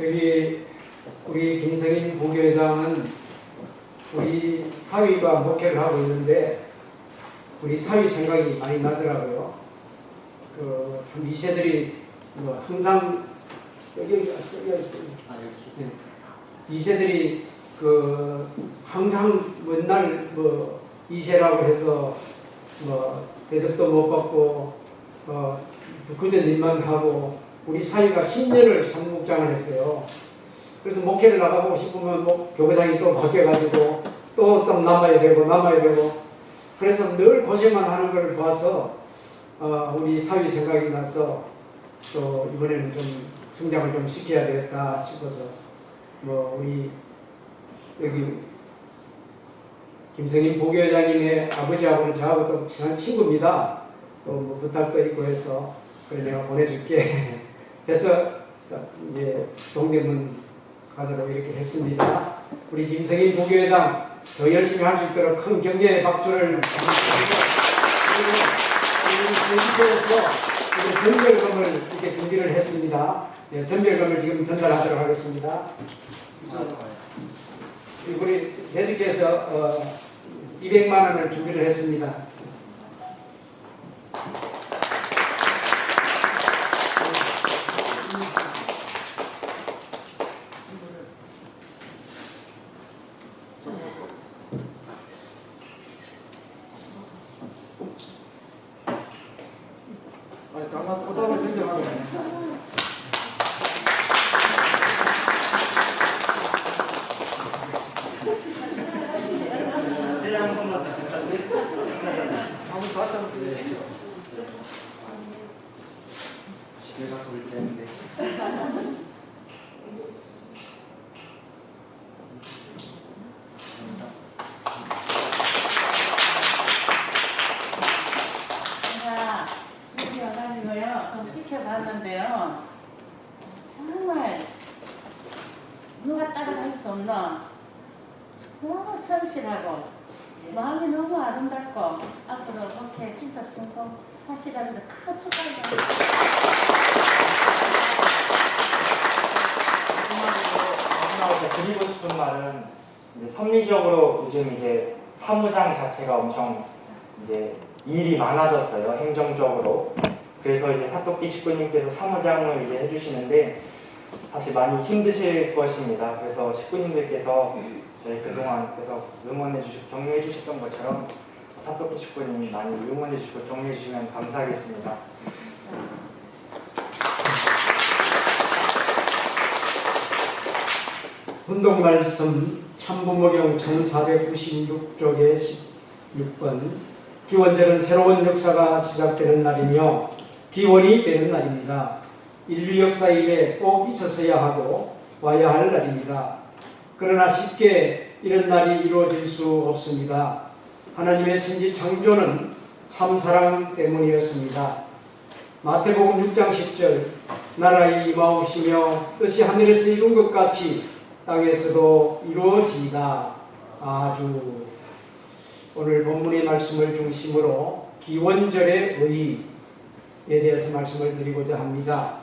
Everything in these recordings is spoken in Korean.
저기 우리 김성인 부교회장은 우리 사위가 목회를 하고 있는데 우리 사위 생각이 많이 나더라고요. 그참 이세들이 뭐 항상 여기 여기 여기 네. 이세들이 그 항상 맨날 뭐 이세라고 해서 뭐 대접도 못 받고 어 그저 일만 하고 우리 사위가 10년을 사무국장을 했어요. 그래서 목회를 나가고 싶으면 뭐 교회장이 또 바뀌어가지고 또 또 남아야 되고 남아야 되고 그래서 늘 고생만 하는 걸 봐서 어, 우리 사위 생각이 나서 또 이번에는 좀 성장을 좀 시켜야 되겠다 싶어서 뭐 우리 여기 김성인 부교회장님의 아버지하고는 저하고 또 친한 친구입니다. 또 뭐 부탁도 있고 해서 그래 내가 보내줄게 자, 이제 동대문 가도록 이렇게 했습니다. 우리 김성인 부교회장 더 열심히 할 수 있도록 큰 격려의 박수를 제주도에서 전별금을 이렇게 준비를 했습니다. 네, 전별금을 지금 전달하도록 하겠습니다. 우리 대주께서 어, 200만 원을 준비를 했습니다. 아니 잠깐 포도를 전쟁하네. 한번 다시 한번 드리세요. 집에 가서 올 때인데 제가 와가지고요 좀 지켜봤는데요 정말 누가 따라갈 수 없는 너무 성실하고 마음이 너무 아름답고 앞으로 이렇게 진짜 성공하시라는 데 큰 축하드립니다. 마지막으로 드리고 말은 이제 섭리적으로 요즘 이제 사무장 자체가 엄청 이제 일이 많아졌어요 행정적으로. 그래서 이제 사토끼 식구님께서 사무장을 이제 해주시는데 사실 많이 힘드실 것입니다. 그래서 식구님들께서 저희 그동안 계속 응원해 주시고 격려해 주셨던 것처럼 사토끼 식구님 많이 응원해 주시고 격려해 주시면 감사하겠습니다 운동 말씀 참부모경 1496쪽에 16번 기원절은 새로운 역사가 시작되는 날이며 기원이 되는 날입니다. 인류 역사 일에 꼭 있었어야 하고 와야 할 날입니다. 그러나 쉽게 이런 날이 이루어질 수 없습니다. 하나님의 천지 창조는 참사랑 때문이었습니다. 마태복음 6장 10절 나라의 임하오시며 뜻이 하늘에서 이룬 것 같이 땅에서도 이루어지다. 아주 오늘 본문의 말씀을 중심으로 기원절의 의의에 대해서 말씀을 드리고자 합니다.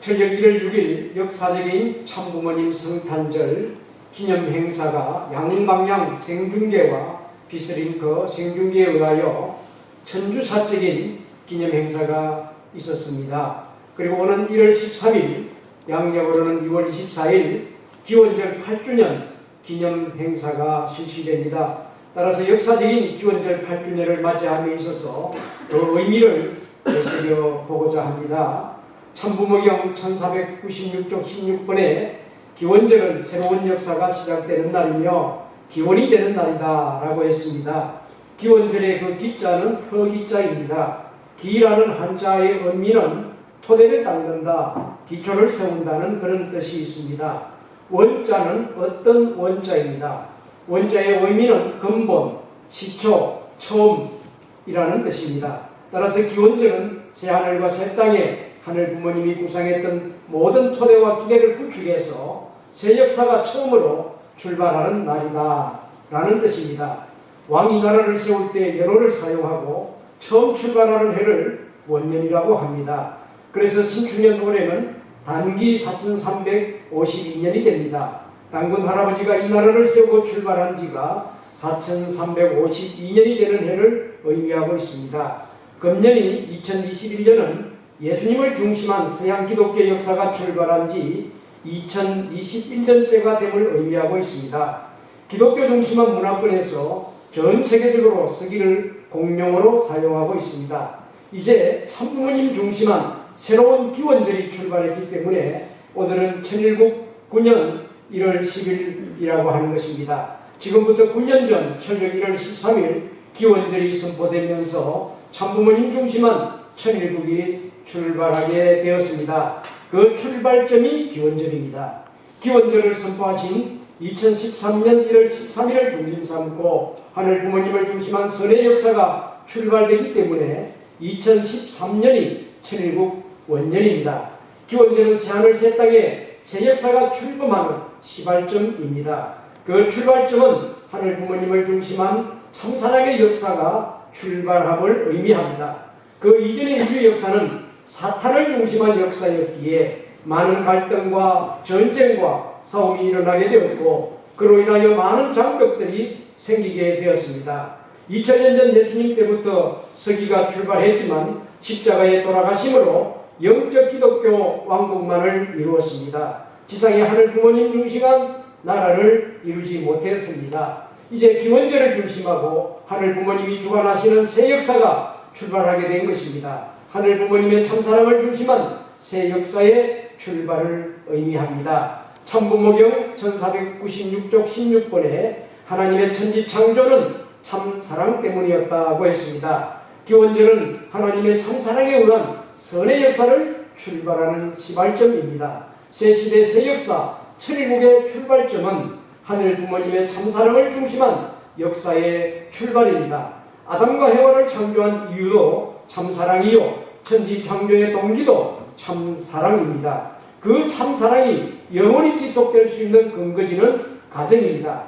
철력 1월 6일 역사적인 참부모님 성탄절 기념 행사가 양방향 생중계와 비스링크 생중계에 의하여 천주사적인 기념 행사가 있었습니다. 그리고 오는 1월 13일 양력으로는 2월 24일 기원절 8주년 기념 행사가 실시됩니다. 따라서 역사적인 기원절 8주년을 맞이함에 있어서 그 의미를 되새겨 보고자 합니다. 참부모경 1496쪽 16번에 기원절은 새로운 역사가 시작되는 날이며 기원이 되는 날이다 라고 했습니다. 기원절의 그 기자는 터기자입니다. 기라는 한자의 의미는 토대를 닦는다, 기초를 세운다는 그런 뜻이 있습니다. 원자는 어떤 원자입니다. 원자의 의미는 근본, 시초, 처음이라는 뜻입니다. 따라서 기원절은 새 하늘과 새 땅에 하늘 부모님이 구상했던 모든 토대와 기계를 구축해서 새 역사가 처음으로 출발하는 날이다 라는 뜻입니다. 왕이 나라를 세울 때 연호를 사용하고 처음 출발하는 해를 원년이라고 합니다. 그래서 신축년 올해는 단기 4352년이 됩니다. 당군 할아버지가 이 나라를 세우고 출발한 지가 4352년이 되는 해를 의미하고 있습니다. 금년이 2021년은 예수님을 중심한 서양 기독교 역사가 출발한 지 2021년째가 됨을 의미하고 있습니다. 기독교 중심한 문화권에서 전 세계적으로 서기를 공용어로 사용하고 있습니다. 이제 참부모님 중심한 새로운 기원절이 출발했기 때문에 오늘은 천일국 9년 1월 10일이라고 하는 것입니다. 지금부터 9년 전 천력 1월 13일 기원절이 선포되면서 참부모님 중심한 천일국이 출발하게 되었습니다. 그 출발점이 기원절입니다. 기원절을 선포하신 2013년 1월 13일을 중심 삼고 하늘 부모님을 중심한 선의 역사가 출발되기 때문에 2013년이 천일국 원년입니다. 기원절은 새하늘 새 땅에 새 역사가 출범하는 시발점입니다. 그 출발점은 하늘 부모님을 중심한 참사랑의 역사가 출발함을 의미합니다. 그 이전의 인류 역사는 사탄을 중심한 역사였기에 많은 갈등과 전쟁과 싸움이 일어나게 되었고 그로 인하여 많은 장벽들이 생기게 되었습니다. 2000년 전 예수님 때부터 서기가 출발했지만 십자가에 돌아가심으로 영적 기독교 왕국만을 이루었습니다. 지상의 하늘 부모님 중심한 나라를 이루지 못했습니다. 이제 기원제를 중심하고 하늘 부모님이 주관하시는 새 역사가 출발하게 된 것입니다. 하늘 부모님의 참사랑을 중심한 새 역사의 출발을 의미합니다. 참부모경 1496쪽 16번에 하나님의 천지 창조는 참사랑 때문이었다고 했습니다. 기원절은 하나님의 참사랑에 의한 선의 역사를 출발하는 시발점입니다. 새 시대 새 역사 천일국의 출발점은 하늘 부모님의 참사랑을 중심한 역사의 출발입니다. 아담과 해와를 창조한 이유도 참사랑이요 천지 창조의 동기도 참사랑입니다. 그 참사랑이 영원히 지속될 수 있는 근거지는 가정입니다.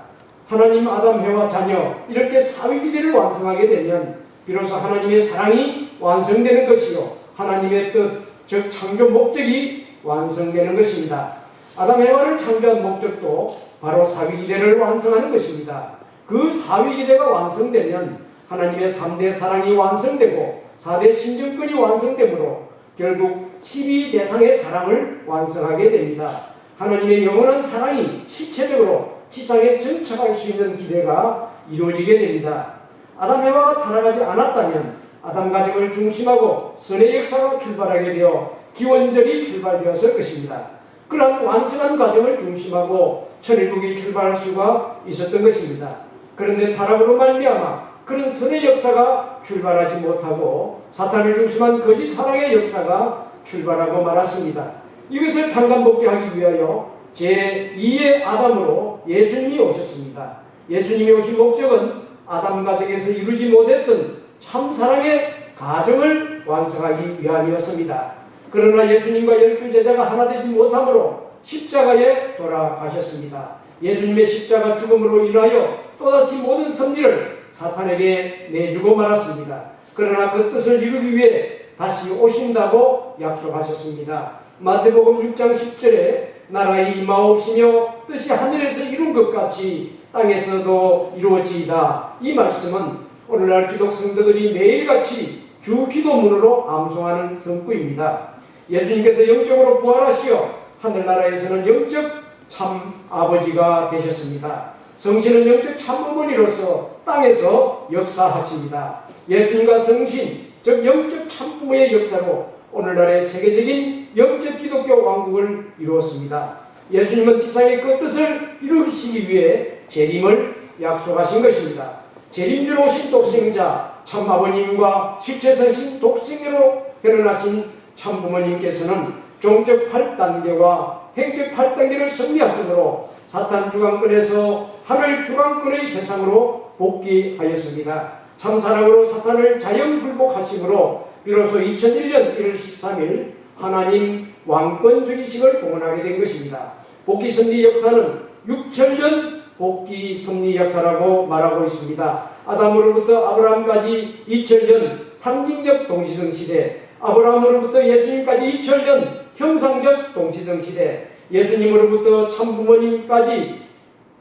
하나님 아담 해와 자녀 이렇게 사위기대를 완성하게 되면 비로소 하나님의 사랑이 완성되는 것이요 하나님의 뜻 즉 창조 목적이 완성되는 것입니다. 아담 해와를 창조한 목적도 바로 사위기대를 완성하는 것입니다. 그 사위기대가 완성되면 하나님의 3대 사랑이 완성되고 4대 신정권이 완성되므로 결국 12대상의 사랑을 완성하게 됩니다. 하나님의 영원한 사랑이 실체적으로 지상에 정착할 수 있는 기대가 이루어지게 됩니다. 아담 해와가 타락하지 않았다면 아담 가정을 중심하고 선의 역사가 출발하게 되어 기원절이 출발되었을 것입니다. 그러한 완성한 과정을 중심하고 천일국이 출발할 수가 있었던 것입니다. 그런데 타락으로 말미암아 그런 선의 역사가 출발하지 못하고 사탄을 중심한 거짓 사랑의 역사가 출발하고 말았습니다. 이것을 판단복게 하기 위하여 제2의 아담으로 예수님이 오셨습니다. 예수님이 오신 목적은 아담 가정에서 이루지 못했던 참사랑의 가정을 완성하기 위함이었습니다. 그러나 예수님과 열두 제자가 하나 되지 못함으로 십자가에 돌아가셨습니다. 예수님의 십자가 죽음으로 인하여 또다시 모든 섭리를 사탄에게 내주고 말았습니다. 그러나 그 뜻을 이루기 위해 다시 오신다고 약속하셨습니다. 마태복음 6장 10절에 나라의 임하옵시며 뜻이 하늘에서 이룬 것 같이 땅에서도 이루어지이다. 이 말씀은 오늘날 기독 성도들이 매일같이 주 기도문으로 암송하는 성구입니다. 예수님께서 영적으로 부활하시어 하늘나라에서는 영적 참 아버지가 되셨습니다. 성신은 영적 참부모니로서 땅에서 역사하십니다. 예수님과 성신, 즉 영적 참부모의 역사로 오늘날의 세계적인 영적 기독교 왕국을 이루었습니다. 예수님은 지상의 그 뜻을 이루시기 위해 재림을 약속하신 것입니다. 재림주로 오신 독생자 참 아버님과 십체선신 독생자로 결혼하신 참부모님께서는 종적 8단계와 행적 8단계를 승리하심으로 사탄 주관권에서 하늘 주관권의 세상으로 복귀하였습니다. 참사랑으로 사탄을 자연불복하심으로 비로소 2001년 1월 13일 하나님 왕권 주기식을 공헌하게 된 것입니다. 복귀 승리 역사는 6천년 복귀 승리 역사라고 말하고 있습니다. 아담으로부터 아브라함까지 2000년 상징적 동시성 시대, 아브라함으로부터 예수님까지 2000년 형상적 동치성 시대, 예수님으로부터 참부모님까지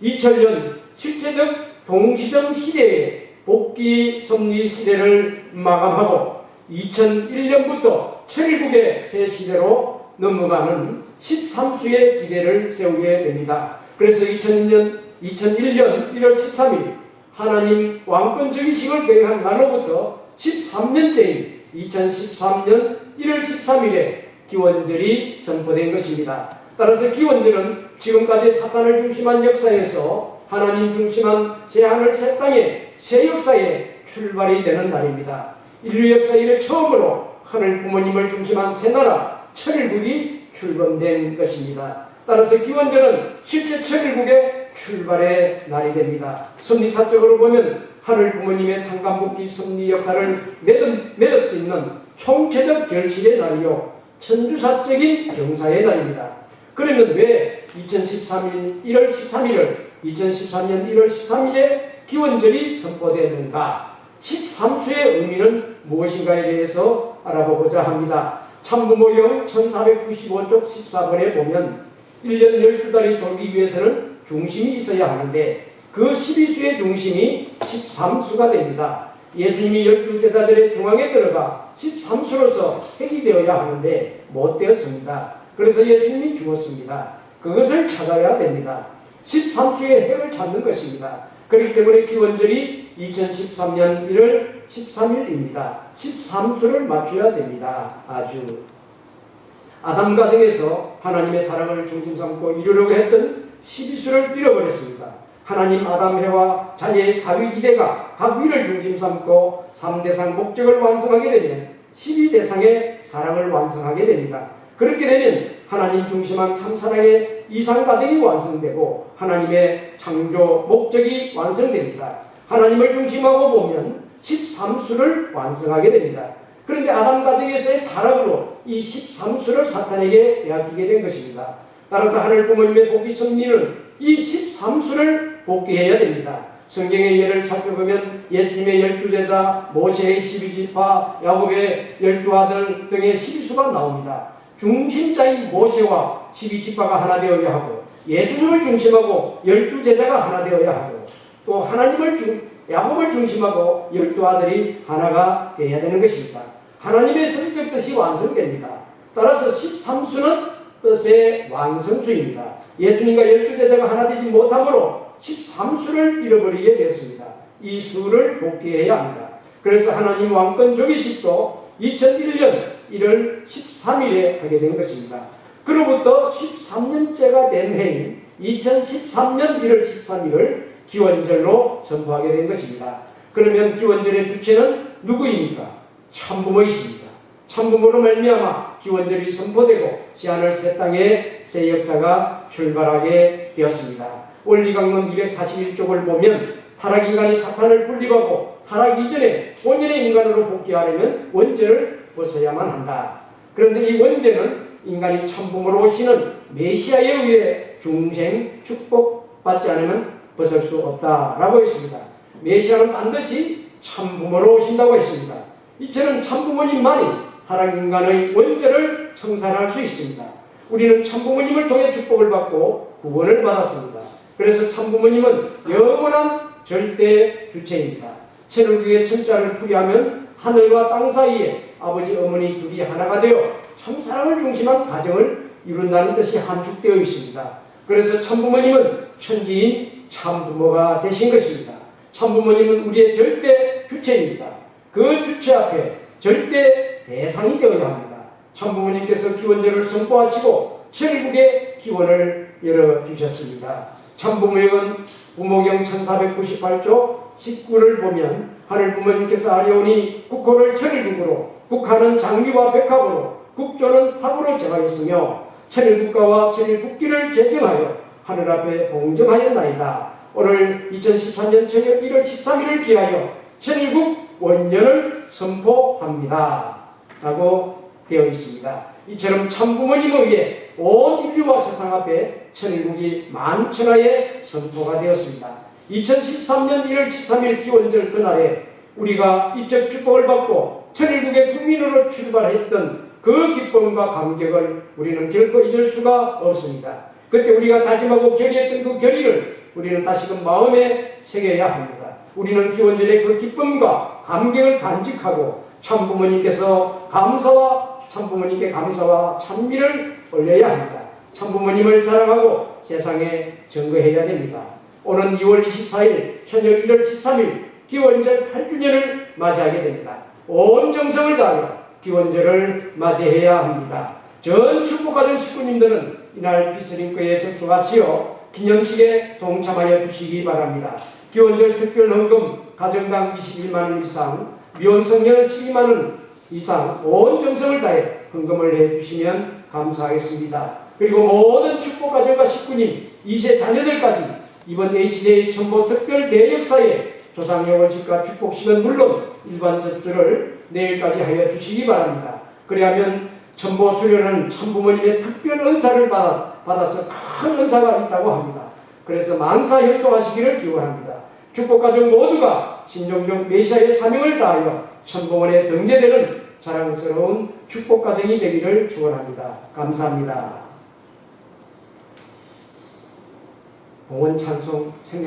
2000년 실제적 동시점 시대의 복귀 섭리 시대를 마감하고 2001년부터 천일국의 새 시대로 넘어가는 13수의 기대를 세우게 됩니다. 그래서 2001년, 2001년 1월 13일 하나님 왕권적이식을 계획한 날로부터 13년째인 2013년 1월 13일에 기원절이 선포된 것입니다. 따라서 기원절은 지금까지 사탄을 중심한 역사에서 하나님 중심한 새 하늘 새 땅의 새 역사의 출발이 되는 날입니다. 인류 역사 이래 처음으로 하늘 부모님을 중심한 새 나라 천일국이 출범된 것입니다. 따라서 기원절은 실제 천일국의 출발의 날이 됩니다. 섭리사적으로 보면 하늘 부모님의 탄감복귀 섭리 역사를 매듭, 매듭 짓는 총체적 결실의 날이요. 천주사적인 경사의 날입니다. 그러면 왜 2013년 1월 13일을 2013년 1월 13일에 기원절이 선포되는가? 13수의 의미는 무엇인가에 대해서 알아보고자 합니다. 참부모경 1495쪽 14번에 보면 1년 12달이 돌기 위해서는 중심이 있어야 하는데 그 12수의 중심이 13수가 됩니다. 예수님이 12제자들의 중앙에 들어가 13수로서 핵이 되어야 하는데 못 되었습니다. 그래서 예수님이 죽었습니다. 그것을 찾아야 됩니다. 13수의 핵을 찾는 것입니다. 그렇기 때문에 기원절이 2013년 1월 13일입니다. 13수를 맞춰야 됩니다. 아주 아담 가정에서 하나님의 사랑을 중심 삼고 이루려고 했던 12수를 잃어버렸습니다. 하나님 아담 해와 자녀의 사위 기대가 각 위를 중심 삼고 3대상 목적을 완성하게 되면 12대상의 사랑을 완성하게 됩니다. 그렇게 되면 하나님 중심한 참사랑의 이상 과정이 완성되고 하나님의 창조 목적이 완성됩니다. 하나님을 중심하고 보면 13수를 완성하게 됩니다. 그런데 아담 가정에서의 타락으로 이 13수를 사탄에게 빼앗기게 된 것입니다. 따라서 하늘 부모님의 복귀 승리는 이 13수를 복귀해야 됩니다. 성경의 예를 살펴보면 예수님의 열두 제자, 모세의 12지파, 야곱의 열두 아들 등의 12수가 나옵니다. 중심자인 모세와 12지파가 하나 되어야 하고 예수님을 중심하고 열두 제자가 하나 되어야 하고 또 하나님을 중, 야곱을 중심하고 열두 아들이 하나가 되어야 되는 것입니다. 하나님의 성적 뜻이 완성됩니다. 따라서 13수는 뜻의 완성수입니다. 예수님과 열두 제자가 하나 되지 못함으로 13수를 잃어버리게 되었습니다. 이 수를 복귀해야 합니다. 그래서 하나님 왕권 조기식도 2001년 1월 13일에 하게 된 것입니다. 그로부터 13년째가 된 해인 2013년 1월 13일을 기원절로 선포하게 된 것입니다. 그러면 기원절의 주체는 누구입니까? 참부모이십니다. 참부모로 말미암아 기원절이 선포되고 시하늘 새 땅의 새 역사가 출발하게 되었습니다. 원리강론 241쪽을 보면 타락 인간이 사탄을 분리하고 타락 이전에 본연의 인간으로 복귀하려면 원죄를 벗어야만 한다. 그런데 이 원죄는 인간이 참부모로 오시는 메시아에 의해 중생 축복받지 않으면 벗을 수 없다라고 했습니다. 메시아는 반드시 참부모로 오신다고 했습니다. 이처럼 참부모님만이 타락 인간의 원죄를 청산할 수 있습니다. 우리는 참부모님을 통해 축복을 받고 구원을 받았습니다. 그래서 참부모님은 영원한 절대 주체입니다. 천을교의 천자를 풀이하면 하늘과 땅 사이에 아버지 어머니 둘이 하나가 되어 참사랑을 중심한 가정을 이룬다는 뜻이 한축되어 있습니다. 그래서 참부모님은 천지인 참부모가 되신 것입니다. 참부모님은 우리의 절대 주체입니다. 그 주체 앞에 절대 대상이 되어야 합니다. 참부모님께서 기원절을 선포하시고 천국의 기원을 열어주셨습니다. 참부모역은 부모경 1498조 19를 보면 하늘 부모님께서 아뢰오니 국호를 천일국으로 국하는 장미와 백합으로 국조는 합으로 정하였으며 천일국가와 천일국기를 제정하여 하늘 앞에 봉정하였나이다. 오늘 2013년 저녁 1월 13일을 기하여 천일국 원년을 선포합니다. 라고 되어 있습니다. 이처럼 참부모님에 의해 온 인류와 세상 앞에 천일국이 만천하에 선포가 되었습니다. 2013년 1월 13일 기원절 그날에 우리가 입적 축복을 받고 천일국의 국민으로 출발했던 그 기쁨과 감격을 우리는 결코 잊을 수가 없습니다. 그때 우리가 다짐하고 결의했던 그 결의를 우리는 다시금 마음에 새겨야 합니다. 우리는 기원절의 그 기쁨과 감격을 간직하고 참 부모님께서 감사와 참 부모님께 감사와 찬미를 올려야 합니다. 참 부모님을 자랑하고 세상에 증거해야 됩니다. 오는 2월 24일, 현역 1월 13일 기원절 8주년을 맞이하게 됩니다. 온 정성을 다하여 기원절을 맞이해야 합니다. 전 축복가정 식구님들은 이날 비스링크에 접수하시어 기념식에 동참하여 주시기 바랍니다. 기원절 특별 헌금 가정당 21만 원 이상, 12만 원 이상 온 정성을 다해 헌금을 해 주시면 감사하겠습니다. 그리고 모든 축복가정과 식구님, 2세 자녀들까지 이번 HJ 첨보 특별 대역사에 조상여원식과 축복식은 물론 일반 접수를 내일까지 하여 주시기 바랍니다. 그리하면 첨보 수련은 참부모님의 특별 은사를 받아, 받아서 큰 은사가 있다고 합니다. 그래서 만사 협동하시기를 기원합니다. 축복가족 모두가 신종종 메시아의 사명을 다하여 천봉원에 등재되는 자랑스러운 축복가정이 되기를 축원합니다. 감사합니다. 봉헌 찬송 생각